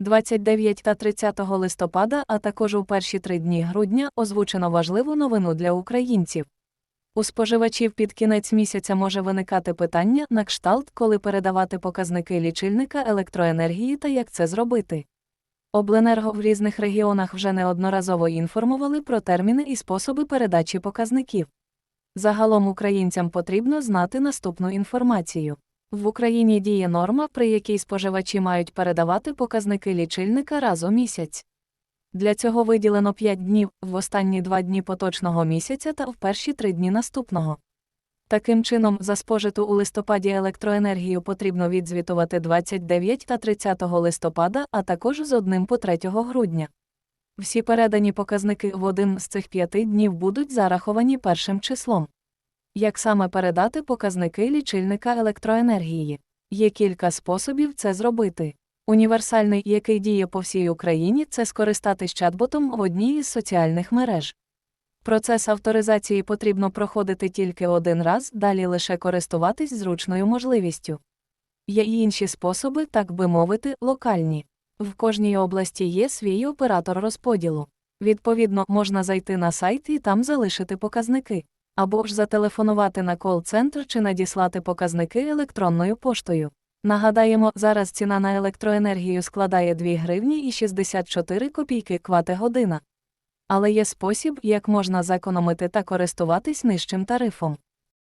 29 та 30 листопада, а також у перші три дні грудня озвучено важливу новину для українців. У споживачів під кінець місяця може виникати питання на кшталт, коли передавати показники лічильника електроенергії та як це зробити. Обленерго в різних регіонах вже неодноразово інформували про терміни і способи передачі показників. Загалом українцям потрібно знати наступну інформацію. В Україні діє норма, при якій споживачі мають передавати показники лічильника раз у місяць. Для цього виділено 5 днів в останні 2 дні поточного місяця та в перші 3 дні наступного. Таким чином, за спожиту у листопаді електроенергію потрібно відзвітувати 29 та 30 листопада, а також з 1 по 3 грудня. Всі передані показники в один з цих п'яти днів будуть зараховані першим числом. Як саме передати показники лічильника електроенергії? Є кілька способів це зробити. Універсальний, який діє по всій Україні, це скористатись чат-ботом в одній із соціальних мереж. Процес авторизації потрібно проходити тільки один раз, далі лише користуватись зручною можливістю. Є й інші способи, так би мовити, локальні. В кожній області є свій оператор розподілу. Відповідно, можна зайти на сайт і там залишити показники, або ж зателефонувати на кол-центр чи надіслати показники електронною поштою. Нагадаємо, зараз ціна на електроенергію складає 2 гривні і 64 копійки квати година. Але є спосіб, як можна зекономити та користуватись нижчим тарифом.